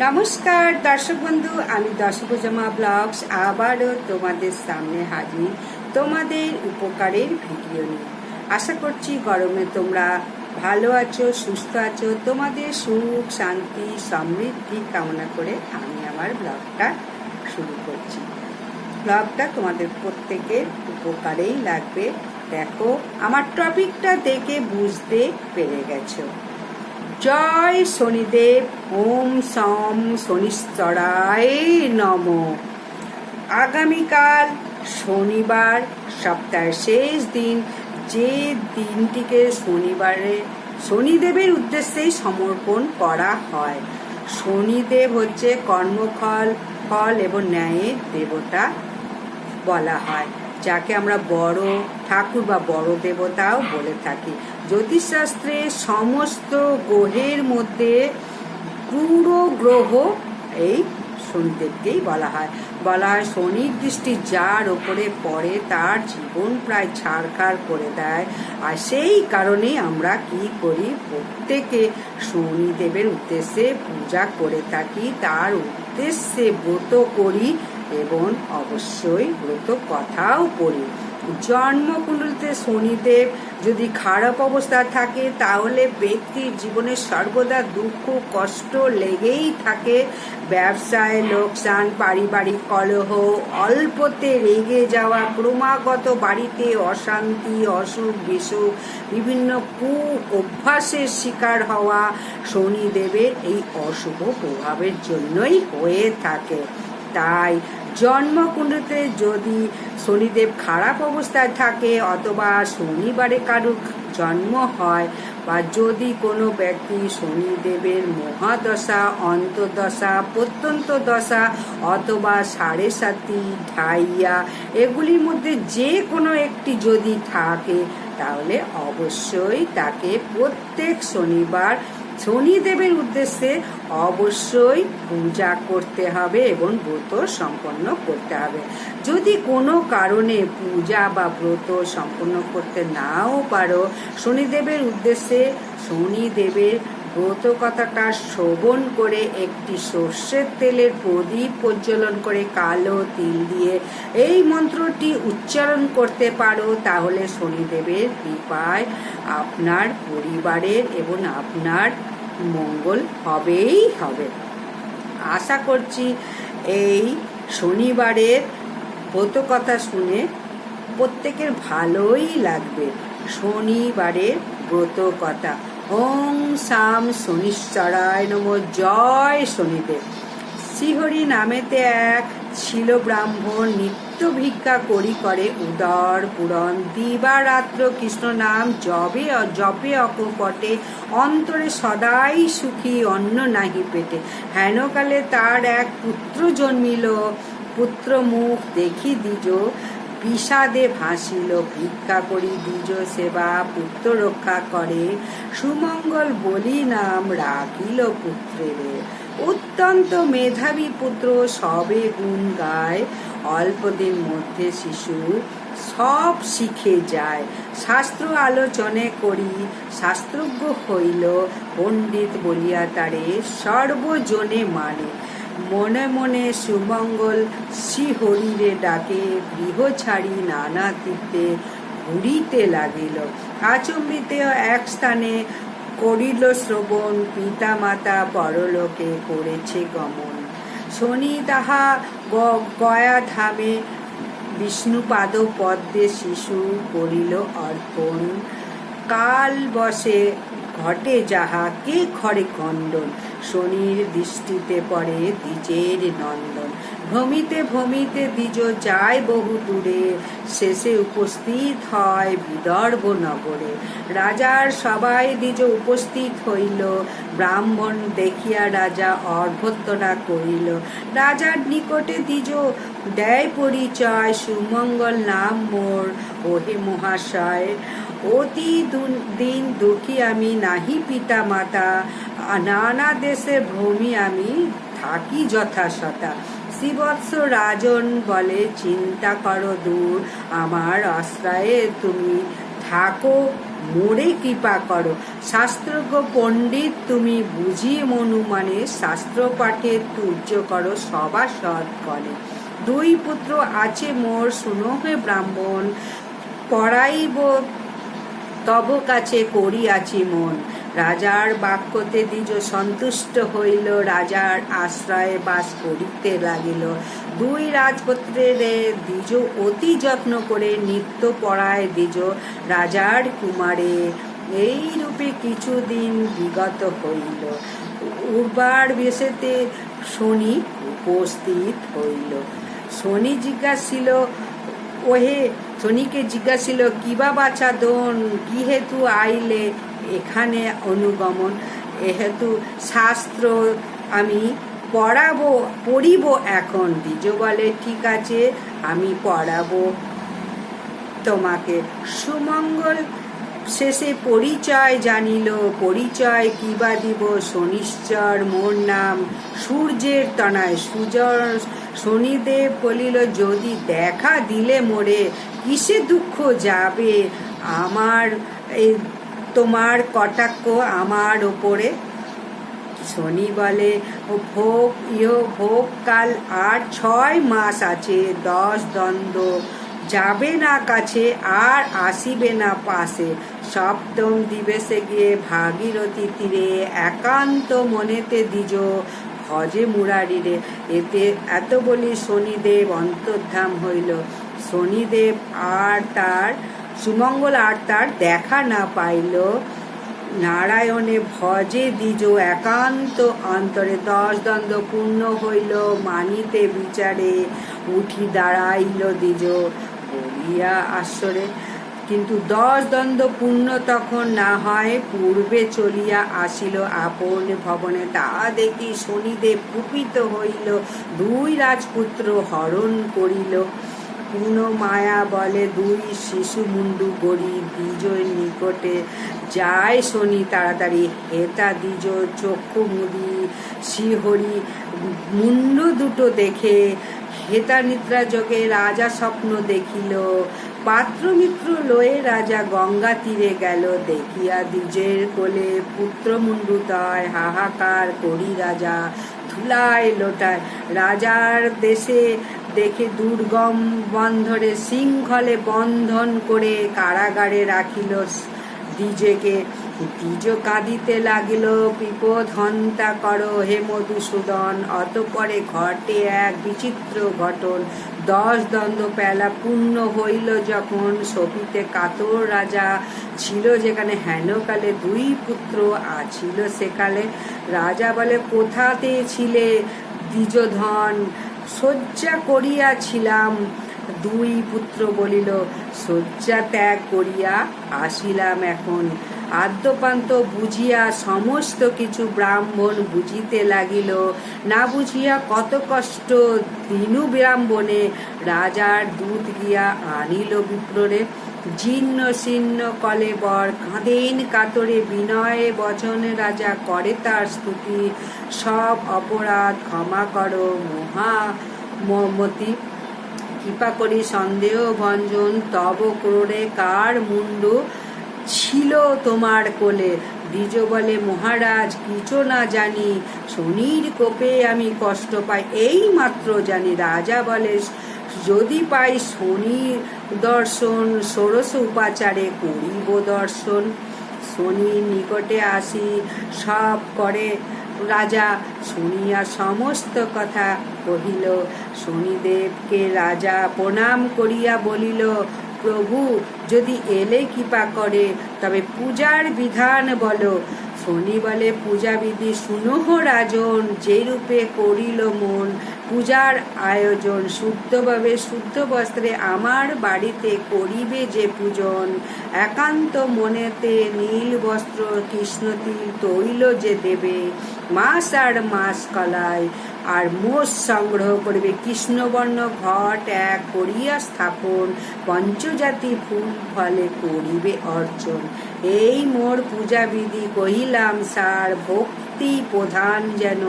নমস্কার, দর্শক বন্ধু, আমি দশভুজমা ব্লগস। আবারও তোমাদের সামনে হাজির তোমাদের উপকারের ভিডিও নিয়ে। আশা করছি গরমে তোমরা ভালো আছো, সুস্থ আছো। তোমাদের সুখ, শান্তি, সমৃদ্ধি কামনা করে আমি আমার ব্লগটা শুরু করছি। ব্লগটা তোমাদের প্রত্যেকের উপকারেই লাগবে। দেখো, আমার টপিকটা দেখে বুঝতে পেরে গেছো। জয় শনিদেব, ওম সম শনিশ্চরায় নম। আগামীকাল শনিবার, সপ্তাহের শেষ দিন, যে দিনটিকে শনিবারে, শনিদেবের উদ্দেশ্যেই সমর্পণ করা হয়। শনিদেব হচ্ছে কর্মফল, ফল এবং ন্যায়ের দেবতা বলা হয়, যাকে আমরা বড় ঠাকুর বা বড় দেবতাও বলে থাকি। জ্যোতিষশাস্ত্রে সমস্ত গ্রহের মধ্যে ক্রূর গ্রহ এই শনিদেবকেই বলা হয়। বলা হয় শনির দৃষ্টি যার ওপরে পড়ে তার জীবন প্রায় ছাড়খাড় করে দেয়। আর সেই কারণে আমরা কি করি? প্রত্যেকে শনিদেবের উদ্দেশ্যে পূজা করে থাকি। তার উদ্দেশ্যে ব্রত করি এবং অবশ্যই ব্রত কথাও পড়ি। জন্মকুণ্ডলিতে শনিদেব যদি খারাপ অবস্থা থাকে, তাহলে ব্যক্তির জীবনে সর্বদা দুঃখ, কষ্ট লেগেই থাকে। ব্যবসায় লোকসান, পারিবারিক কলহ, অল্পতে রেগে যাওয়া, ক্রমাগত বাড়িতে অশান্তি, অসুখ, বিসুখ, বিভিন্ন কু অভ্যাসের শিকার হওয়া শনিদেবের এই অশুভ প্রভাবের জন্যই হয়ে থাকে। তাই জন্মকুণ্ডতে যদি শনিদেব খারাপ অবস্থায় থাকে অথবা শনিবারে কারুর জন্ম হয় বা যদি কোনো ব্যক্তি শনিদেবের মহাদশা, অন্তদশা প্রত্যন্ত দশা অথবা সাড়ে সাতি ঢাইয়া, এগুলির মধ্যে যে কোনো একটি যদি থাকে, তাহলে অবশ্যই তাকে প্রত্যেক শনিবার শনিদেবের উদ্দেশ্যে অবশ্যই পূজা করতে হবে এবং ব্রত সম্পন্ন করতে হবে। যদি কোনো কারণে পূজা বা ব্রত সম্পন্ন করতে নাও পারো, শনিদেবের উদ্দেশ্যে শনিদেবের ব্রত কথাটা শোভন করে একটি সর্ষের তেলের প্রদীপ প্রজ্বলন করে কালো তিল দিয়ে এই মন্ত্রটি উচ্চারণ করতে পারো, তাহলে শনিদেবের কৃপায় আপনার পরিবারের এবং আপনার মঙ্গল হবেই হবে। আশা করছি এই শনিবারের ব্রত কথা শুনে প্রত্যেকের ভালোই লাগবে, শনিবারের ব্রত কথা ওম সাম শনিশ্চরায় নম জয় শনিদেব শ্রীহরি নামেতে এক ছিল ব্রাহ্মণ নিত্য ভিক্ষা করি করে উদর পূরণ দিবারাত্র কৃষ্ণ নাম জবে, জপে অকপটে, অন্তরে সদাই সুখী, অন্ন নাহি পেটে। হেনকালে তার এক পুত্র জন্মিল পুত্র মুখ দেখি দ্বিজ বিষাদে ভাসিল, ভিক্ষা করি দ্বিজ সেবা, পুত্র রক্ষা করে। সুমঙ্গল বলি নাম রাখিল পুত্রের। অত্যন্ত মেধাবী পুত্র, সবে গুণ গায়। অল্পদিন মধ্যে শিশু সব শিখে যায়। শাস্ত্র আলোচনে করি, শাস্ত্রজ্ঞ হইল, পণ্ডিত বলিয়া তারে সর্বজনে মানে। মনে মনে সুমঙ্গল শ্রীহরিরে ডাকে, গৃহ ছাড়ি নানা তীর্থে ঘুরিতে লাগিল। আচম্বিতে এক স্থানে করিল শ্রবণ পিতা মাতা পরলোকে করেছে গমন। শনি তাহা গয়া ধামে বিষ্ণুপাদ পদ্মে শিশু করিল অর্পণ। কাল বসে ঘটে যাহা, কে খরে খণ্ডন? শনির দৃষ্টিতে পড়ে দ্বিজের নন্দন। ভ্রমিতে ভ্রমিতে দ্বিজ যায় বহু দূরে। শেষে উপস্থিত হয় বিদর্ভ নগরে। রাজার সবাই দ্বিজ উপস্থিত হইল। ব্রাহ্মণ দেখিয়া রাজা অর্ভত্তনা করিল। রাজার নিকটে দ্বিজ দেয় পরিচয়। সুমঙ্গল নাম মোর। ওহে মহাশয়, অতি দিন দুঃখী আমি নাহি পিতা মাতা নানা দেশে ভ্রমি আমি থাকি যথাসতা। শ্রীবৎস রাজন বলে, চিন্তা করো দূর, আমার আশ্রয়ে তুমি থাকো, মোরে কৃপা করো। শাস্ত্রজ্ঞ পণ্ডিত, তুমি বুঝিয়ে মনু মানে শাস্ত্র পাঠে তুর্য করো, সবা সৎ করে। দুই পুত্র আছে মোর, শুনো হে ব্রাহ্মণ, পড়াইব, তব কাছে করিয়াছি মন। রাজার বাক্যতে দ্বিজ সন্তুষ্ট হইল, রাজার আশ্রয়ে বাস করিতে লাগিল। দুই রাজপুত্রের দ্বিজ অতি যত্ন করে নিত্য পড়ায় দ্বিজ রাজার কুমারে। এই রূপে কিছুদিন বিগত হইল। উর্বার বেশেতে শনি উপস্থিত হইল। শনি জিজ্ঞাসিল, ওহে শনিকে জিজ্ঞাসিল, কিবা বাছা দোন কি হেতু আইলে? এখানে অনুগমন। এহেতু শাস্ত্র আমি পড়াবো, পড়িব এখন। দ্বিজ বলে, ঠিক আছে, আমি পড়াবো। তোমাকে সুমঙ্গল শেষে পরিচয় জানিল। পরিচয় কিবা দিব? শনিশ্চর, মোর নাম সূর্যের তনায়। সুজর শনিদেব বলিল, যদি দেখা দিলে মোরে, কিসে দুঃখ যাবে? আমার এই তোমার কটাক্ষ আমার ওপরে? শনি বলে, ও ভোগ ইহ ভোগ, কাল আর ছয় মাস আছে, দশ দ্বন্দ্ব যাবে না কাছে আর আসিবে না পাশে। সপ্তম দিবসে গিয়ে ভাগীরথী তীরে একান্ত মনেতে দ্বিজ, ভজে মুরারিরে এতে এত বলি শনিদেব অন্তর্ধাম হইল। শনিদেব আর তার সুমঙ্গল আর তার দেখা না পাইল। নারায়ণে ভজে দ্বিজ একান্ত অন্তরে দশ দ্বন্দ্ব পূর্ণ হইল। মানিতে বিচারে উঠি দাঁড়াইল দ্বিজ। বলিয়া আশ্বরে কিন্তু দশ দ্বন্দ্ব পূর্ণ তখন না হয়, পূর্বে চলিয়া আসিল আপন ভবনে। তা দেখি শনিদেব কুপিত হইল। দুই রাজপুত্র হরণ করিল। পূর্ণ মায়া বলে দুই শিশু মুন্ডু গড়ি দ্বিজয় নিকটে যায় শনি তাড়াতাড়ি। হেতা দ্বিজ চক্ষু মুদি শ্রীহরি মুন্ডু দুটো দেখে হেতা নিদ্রা যোগে রাজা স্বপ্ন দেখিল। পাত্রমিত্র লয়ে রাজা গঙ্গা তীরে গেল। দেখিয়া দ্বিজের কোলে পুত্র মুন্ডুতয় হাহাকার করি রাজা ধুলায় লোটায়। রাজার দেশে দেখে দুর্গম বন্ধরে শৃঙ্খলে বন্ধন করে কারাগারে রাখিল দ্বিজেকে। দ্বিজ কাঁদিতে লাগিল, বিপদ হন্তা করো হে মধুসূদন। অতপরে ঘটে এক বিচিত্র ঘটন। দশ দ্বন্দ্ব পেলা পূর্ণ হইল যখন সপিতে কাতর রাজা ছিল যেখানে হেনকালে দুই পুত্র আছিল সেকালে। রাজা বলে, কোথাতে ছিলে দ্বিজধন? শয্যা করিয়াছিলাম। দুই পুত্র বলিল, শয্যা ত্যাগ করিয়া আসিলাম এখন। আদ্যপান্ত বুঝিয়া সমস্ত কিছু ব্রাহ্মণ বুঝিতে লাগিল। না বুঝিয়া কত কষ্ট দিনু ব্রাহ্মণে রাজার দুধ গিয়া আনিল বিপ্ররে। জীর্ণ শীর্ণ কলে বর কাঁদেন কাতরে বিনয়ে, বচন রাজা করে তার স্তুতি। সব অপরাধ ক্ষমা করো মহা মমতি। কৃপা করি সন্দেহ ভঞ্জন, তব ক্রোড়ে কার মুন্ড ছিল তোমার কোলে? দ্বিজ বলে, মহারাজ, কিছু না জানি। শনির কোপে আমি কষ্ট পাই এই মাত্র জানি। রাজা বলে, যদি পাই শনির দর্শন ষোড়শ উপাচারে করিব দর্শন। শনির নিকটে আসি, সব করে। রাজা শুনিয়া সমস্ত কথা কহিল। শনিদেবকে রাজা প্রণাম করিয়া বলিল, প্রভু, যদি এলে কৃপা করে, তবে পূজার বিধান বলো। শনি বলে, পূজাবিধি শুনহ রাজন যে রূপে করিল মন পূজার আয়োজন শুদ্ধভাবে শুদ্ধ বস্ত্রে আমার বাড়িতে করিবে যে পূজন। একান্ত মনেতে নীল বস্ত্র কৃষ্ণতিল তৈল যে দেবে, মাস আর মাস কলায়। আর মোষ সংগ্রহ করবে কৃষ্ণবর্ণ ঘট এক করিয়া স্থাপন, পঞ্চজাতি ফুল ফলে করিবে অর্চন। এই মোর পূজাবিধি কহিলাম সার ভক্তি প্রধান যেন,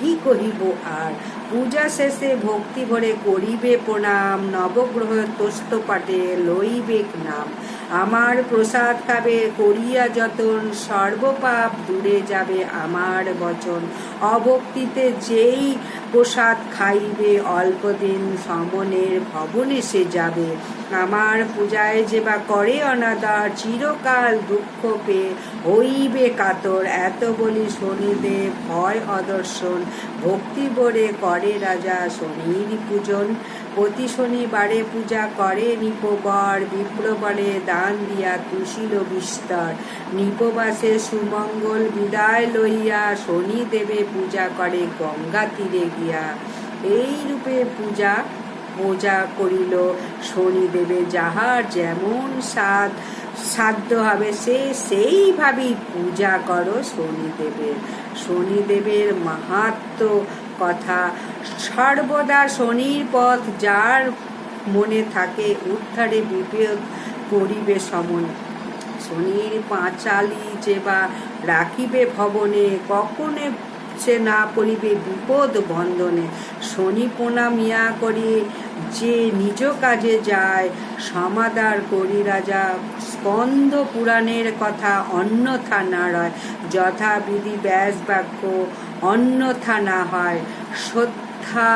কি কহিব আর? পূজা শেষে ভক্তি ভরে করিবে প্রণাম নবগ্রহ তোস্ত পাটে লইবে নাম। আমার প্রসাদ খাবে করিয়া যতন, সর্বপাপ দূরে যাবে আমার বচন। অভক্তিতে যেই প্রসাদ খাইবে, অল্পদিন সমনের ভবনে সে যাবে। আমার পূজায় যে বা করে অনাদার, চিরকাল দুঃখ পেয়ে হইবে কাতর। এত বলি শনিদেব ভয় অদর্শন, ভক্তি বরে করে রাজা শনির পূজন। প্রতি শনিবারে পূজা করে নিপবর বিপ্র বলে দান দিয়া তুষিল বিস্তর। নিপবাসে সুমঙ্গল বিদায় লইয়া শনি দেবে পূজা করে গঙ্গা তীরে গিয়া। এই রূপে পূজা পূজা করিল শনিদেবে যাহার যেমন সাধ, সাধ্য হবে সে সেইভাবেই পূজা করো শনিদেবের। শনিদেবের মাহাত্ম কথা। সর্বদা শনির পথ যার মনে থাকে উদ্ধারে বিপদ করিবে সমন। শনির পাঁচালি যে বা রাখিবে ভবনে, কখনে সে না পড়িবে বিপদ বন্ধনে শনি মিয়া করি, যে নিজ কাজে যায়, সমাদার করি রাজা। স্কন্ধ পুরাণের কথা অন্যথা না রয় যথাবিধি ব্যাস বাক্য অন্যথা না হয় শ্রদ্ধা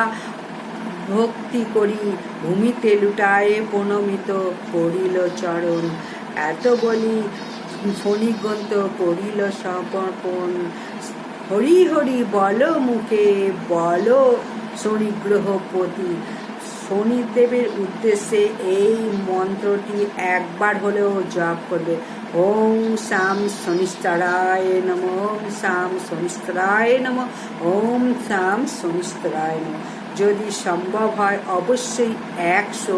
ভক্তি করি, ভূমিতে লুটায়ে প্রণমিত করিল চরণ। এত বলি ফণিগ্রন্থ করিল সমর্পণ হরি হরি বল মুখে, বল শনিগ্রহপতি শনিদেবের উদ্দেশ্যে এই মন্ত্রটি একবার হলেও জপ করবে। শাম শনিস্তরায় নম, ওম শাম শনিস্তরায় নম, ওম শাম শনিস্তরায় নম। যদি সম্ভব হয়, অবশ্যই একশো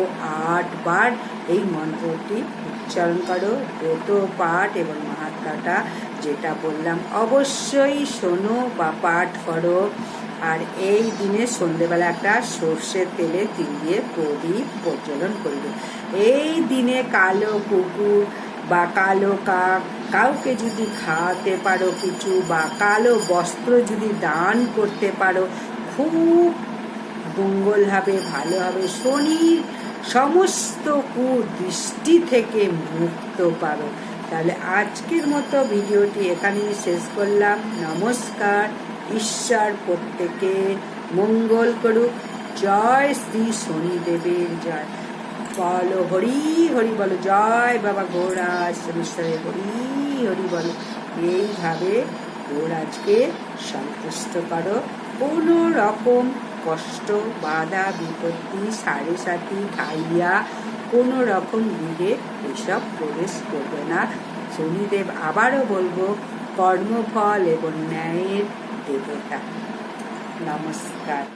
আট বার এই মন্ত্রটি উচ্চারণ করো। ব্রত পাঠ এবং মাহাত্মাটা যেটা বললাম, অবশ্যই শোনো বা পাঠ করো। আর এই দিনে সন্ধেবেলা একটা সর্ষের তেলে তিল দিয়ে প্রদীপ প্রজ্বলন করবে। এই দিনে কালো কুকুর বা কালো কাক কাউকে যদি খাওয়াতে পারো কিছু বা কালো বস্ত্র যদি দান করতে পারো, খুব মঙ্গল হবে, ভালো হবে। শনির সমস্ত কুদৃষ্টি থেকে মুক্ত পাবে। তাহলে আজকের মতো ভিডিওটি এখানেই শেষ করলাম। নমস্কার, ঈশ্বর প্রত্যেকে মঙ্গল করুক। জয় শ্রী শনিদেবের জয়। বলো, হরি হরি বলো, জয় বাবা গৌরাজ শনিশ্বরের হরি হরি বলো। এইভাবে গৌরাজকে সন্তুষ্ট করো। কোনো রকম কষ্ট, বাধা, বিপত্তি, সাড়ে সাথী খাইয়া কোনো রকম দিকে এসব প্রবেশ করবে না। শনিদেব আবারও বলব, কর্মফল এবং ন্যায়ের দেবতা। নমস্কার।